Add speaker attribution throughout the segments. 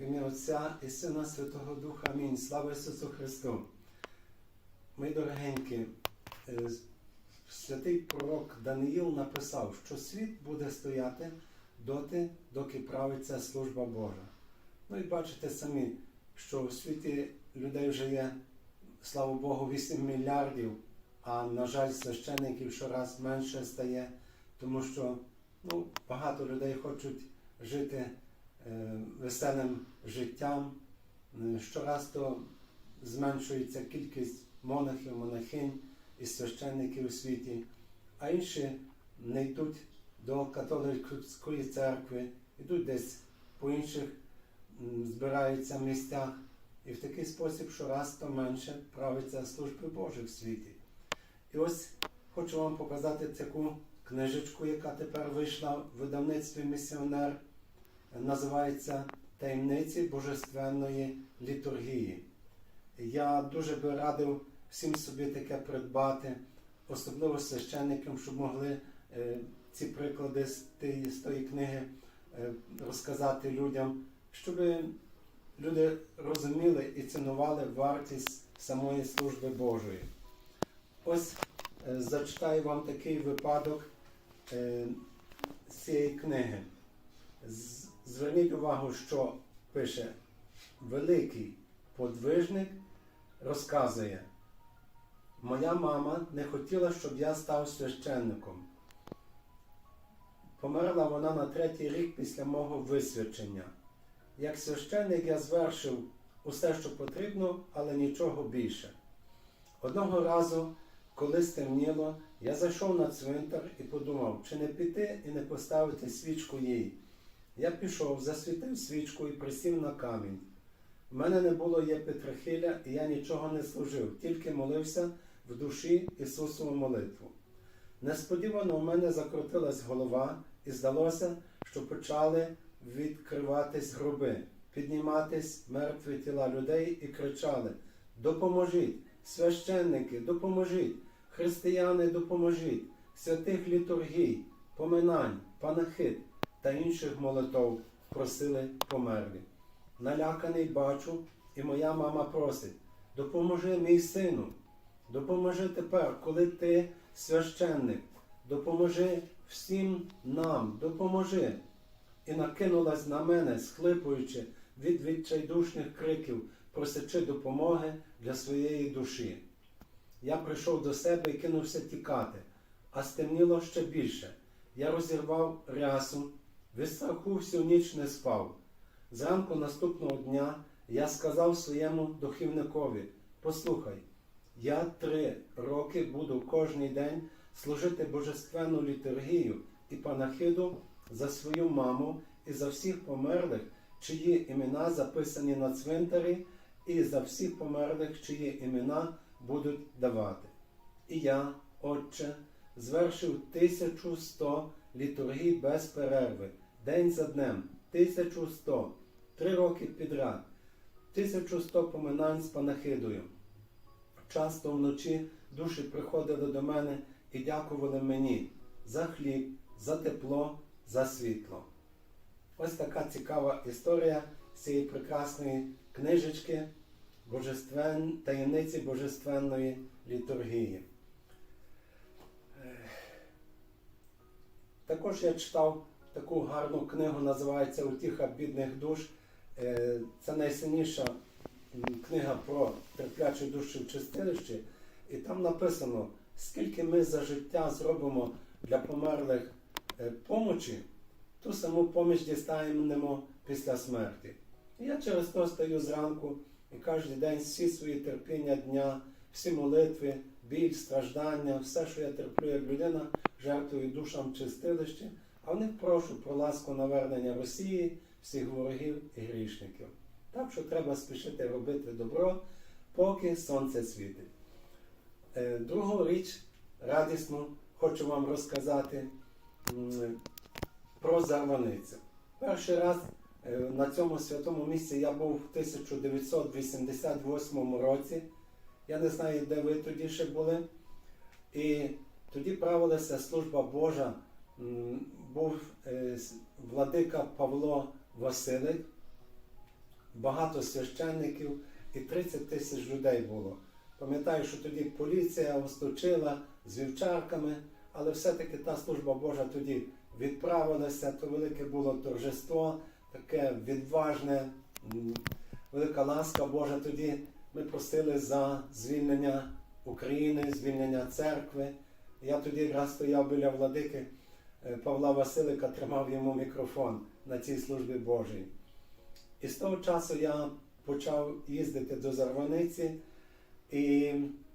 Speaker 1: В ім'я Отця і Сина Святого Духа. Амінь. Слава Ісусу Христу. Мої дорогенькі, святий пророк Даниїл написав, що світ буде стояти доти, доки правиться служба Божа. Ну і бачите самі, що в світі людей вже є, слава Богу, 8 мільярдів, а на жаль, священників щораз менше стає, тому що ну, багато людей хочуть жити веселим життям. Е, Щораз то зменшується кількість монахів, монахинь і священників у світі, а інші не йдуть до католицької церкви, йдуть десь по інших збираються місцях. І в такий спосіб щораз то менше правиться служби Божої в світі. І ось хочу вам показати таку книжечку, яка тепер вийшла в видавництві місіонер. Називається Таємниці Божественної літургії. Я дуже би радив всім собі таке придбати, особливо священникам, щоб могли е, ці приклади з тої книги е, розказати людям, щоб люди розуміли і цінували вартість самої служби Божої. Ось е, зачитаю вам такий випадок з цієї книги. Зверніть увагу, що пише великий подвижник розказує, моя мама не хотіла, щоб я став священником. Померла вона на третій рік після мого висвячення. Як священник я звершив усе, що потрібно, але нічого більше. Одного разу, коли стемніло, я зайшов на цвинтар і подумав, чи не піти і не поставити свічку їй. Я пішов, засвітив свічку і присів на камінь. У мене не було є Петрохиля, і я нічого не служив, тільки молився в душі Ісусову молитву. Несподівано у мене закрутилась голова, і здалося, що почали відкриватись гроби, підніматись мертві тіла людей і кричали: Допоможіть! Священники, допоможіть! Християни, допоможіть! Святих літургій, поминань, панахид та інших молитов просили померлі. Наляканий бачу, і моя мама просить: допоможи мій сину, допоможи тепер, коли ти священник, допоможи всім нам, допоможи. І накинулась на мене, схлипуючи від відчайдушних криків, просячи допомоги для своєї душі. Я прийшов до себе і кинувся тікати, а стемніло ще більше. Я розірвав рясу, від всю ніч не спав. Зранку наступного дня я сказав своєму духівникові: Послухай, я три роки буду кожний день служити божественну літургію і панахиду за свою маму і за всіх померлих, чиї імена записані на цвинтарі, і за всіх померлих, чиї імена будуть давати. І я, Отче, звершив 1100 літургій без перерви, день за днем, 1100, три роки підряд, 1100 поминань з панахидою. Часто вночі душі приходили до мене і дякували мені за хліб, за тепло, за світло. Ось така цікава історія цієї прекрасної книжечки Божествен... таємниці Божественної літургії. Також я читав таку гарну книгу, називається Утіха бідних душ. Е, Це найсильніша книга про терплячі душі в чистилищі. І там написано, скільки ми за життя зробимо для померлих е, помочі, ту саму поміч дістаємо після смерті. І я через то стаю зранку і кожен день всі свої терпіння дня, всі молитви, біль, страждання, все, що я терплю як людина, жертвую душам чистилищі, а в них прошу про ласку навернення Росії, всіх ворогів і грішників. Так що треба спішити робити добро, поки сонце світить. Е, Другу річ радісну хочу вам розказати про зарваницю. Перший раз е, на цьому святому місці я був в 1988 році. Я не знаю, де ви тоді ще були. І тоді правилася служба Божа. Був е, владика Павло Василик. багато священників і 30 тисяч людей було. Пам'ятаю, що тоді поліція осточила з вівчарками, але все-таки та служба Божа тоді відправилася, то велике було торжество, таке відважне, велика ласка Божа. Тоді ми просили за звільнення України, звільнення церкви. Я тоді якраз стояв біля владики Павла Василика, тримав йому мікрофон на цій службі Божій. І з того часу я почав їздити до Зарваниці, і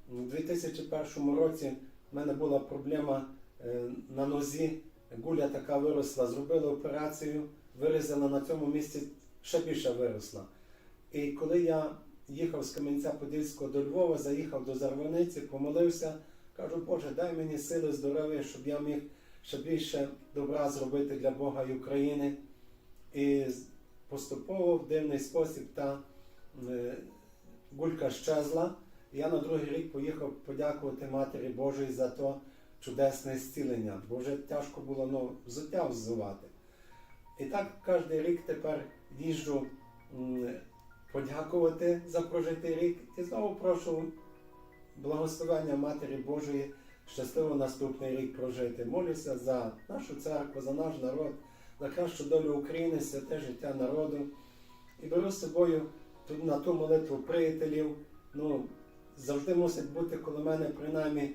Speaker 1: в 2001 році в мене була проблема е, на нозі. Гуля така виросла, зробили операцію, вирізала на цьому місці ще більше виросла. І коли я їхав з Кам'янця-Подільського до Львова, заїхав до Зарваниці, помолився, кажу, Боже, дай мені сили, здоров'я, щоб я міг ще більше добра зробити для Бога і України. І поступово в дивний спосіб та е, гулька щезла. Я на другий рік поїхав подякувати Матері Божій за то чудесне зцілення, бо вже тяжко було ну, взуття взувати. І так кожен рік тепер їжджу подякувати за прожитий рік і знову прошу благословення Матері Божої щасливо наступний рік прожити. Молюся за нашу церкву, за наш народ, за кращу долю України, святе життя народу. І беру з собою на ту молитву приятелів. Ну, завжди мусить бути коло мене принаймні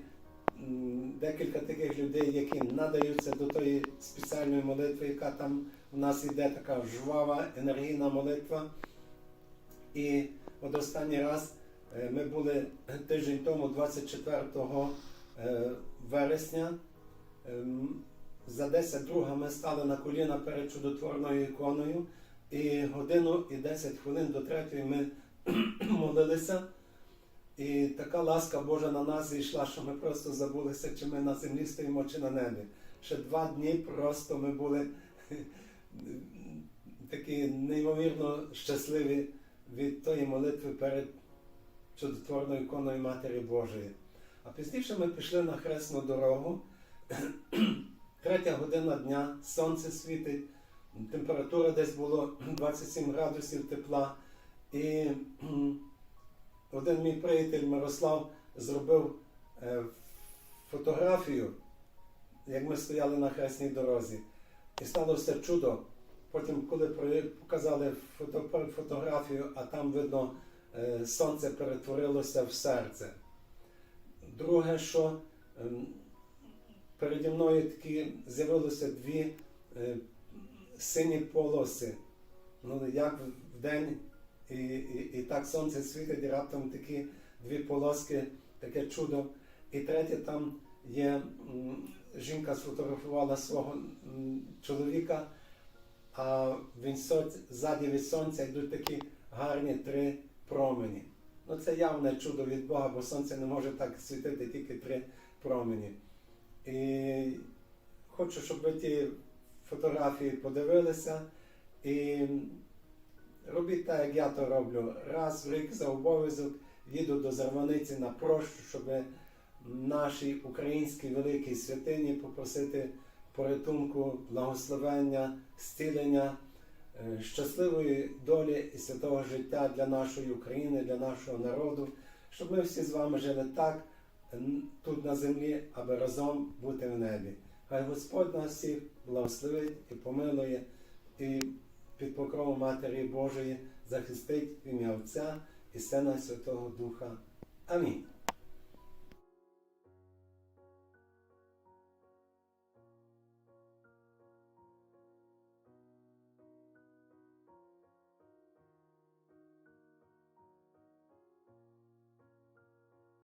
Speaker 1: декілька таких людей, які надаються до тої спеціальної молитви, яка там у нас йде така жвава, енергійна молитва. І от останній раз е, ми були тиждень тому, 24 е, вересня. Ем, За 10 друга ми стали на коліна перед чудотворною іконою, і годину і 10 хвилин до третьої ми молилися. І така ласка Божа на нас зійшла, що ми просто забулися, чи ми на землі стоїмо, чи на небі. Ще два дні просто ми були такі неймовірно щасливі від тої молитви перед чудотворною іконою Матері Божої. А пізніше ми пішли на хресну дорогу. Третя година дня, сонце світить, температура десь було 27 градусів тепла. І один мій приятель Мирослав зробив е, фотографію, як ми стояли на хресній дорозі. І стало все чудо. Потім, коли показали фото, фотографію, а там видно, е, сонце перетворилося в серце. Друге, що ем, переді мною такі з'явилося дві е, сині полоси. Ну, як в день, і, і, і так сонце світить, і раптом такі дві полоски, таке чудо. І третє, там є жінка сфотографувала свого чоловіка, а він ззаді від сонця йдуть такі гарні три промені. Ну, це явне чудо від Бога, бо сонце не може так світити тільки три промені. І хочу, щоб ви ті фотографії подивилися і робіть так, як я то роблю. Раз в рік за обов'язок їду до Зарваниці на прощу, щоб нашій українській великій святині попросити порятунку, благословення, зцілення, щасливої долі і святого життя для нашої України, для нашого народу, щоб ми всі з вами жили так тут на землі, аби разом бути в небі. Хай Господь нас всіх благословить і помилує, і під покровом Матері Божої захистить в ім'я Отця і Сина Святого Духа. Амінь.